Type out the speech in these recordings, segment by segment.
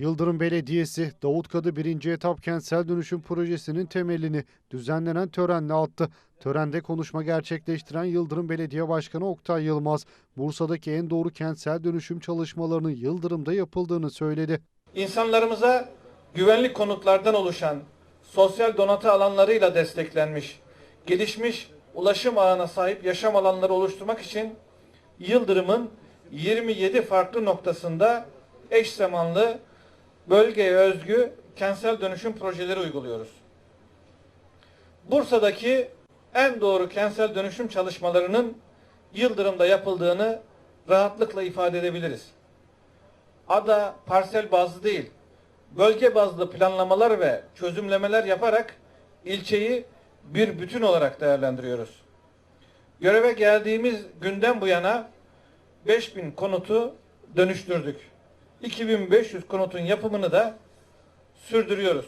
Yıldırım Belediyesi Davutkadı 1. etap kentsel dönüşüm projesinin temelini düzenlenen törenle attı. Törende konuşma gerçekleştiren Yıldırım Belediye Başkanı Oktay Yılmaz, Bursa'daki en doğru kentsel dönüşüm çalışmalarının Yıldırım'da yapıldığını söyledi. İnsanlarımıza güvenlik konutlardan oluşan sosyal donatı alanlarıyla desteklenmiş, gelişmiş ulaşım ağına sahip yaşam alanları oluşturmak için Yıldırım'ın 27 farklı noktasında eş zamanlı bölgeye özgü kentsel dönüşüm projeleri uyguluyoruz. Bursa'daki en doğru kentsel dönüşüm çalışmalarının Yıldırım'da yapıldığını rahatlıkla ifade edebiliriz. Ada parsel bazlı değil, bölge bazlı planlamalar ve çözümlemeler yaparak ilçeyi bir bütün olarak değerlendiriyoruz. Göreve geldiğimiz günden bu yana 5000 konutu dönüştürdük. 2500 konutun yapımını da sürdürüyoruz.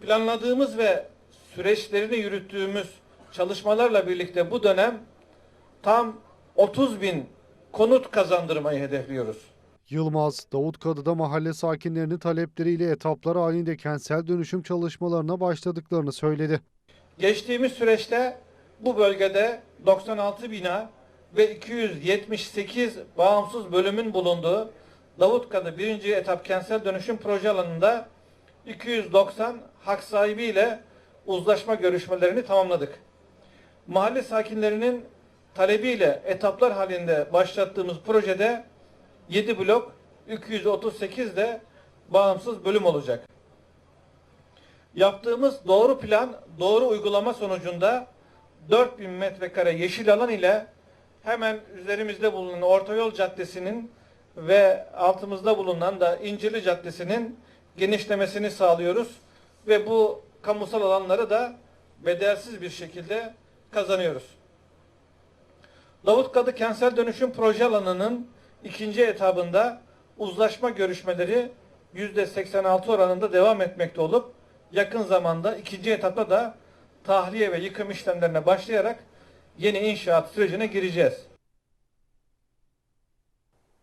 Planladığımız ve süreçlerini yürüttüğümüz çalışmalarla birlikte bu dönem tam 30 bin konut kazandırmayı hedefliyoruz. Yılmaz, Davutkadı'da mahalle sakinlerinin talepleriyle etaplar halinde kentsel dönüşüm çalışmalarına başladıklarını söyledi. Geçtiğimiz süreçte bu bölgede 96 bina ve 278 bağımsız bölümün bulunduğu Davutkadı 1. etap kentsel dönüşüm proje alanında 290 hak sahibiyle uzlaşma görüşmelerini tamamladık. Mahalle sakinlerinin talebiyle etaplar halinde başlattığımız projede 7 blok 238 de bağımsız bölüm olacak. Yaptığımız doğru plan, doğru uygulama sonucunda 4000 metrekare yeşil alan ile hemen üzerimizde bulunan Ortayol Caddesi'nin ve altımızda bulunan da İncirli Caddesi'nin genişlemesini sağlıyoruz ve bu kamusal alanları da bedelsiz bir şekilde kazanıyoruz. Davutkadı Kentsel Dönüşüm Proje Alanı'nın ikinci etabında uzlaşma görüşmeleri %86 oranında devam etmekte olup yakın zamanda ikinci etapta da tahliye ve yıkım işlemlerine başlayarak yeni inşaat sürecine gireceğiz.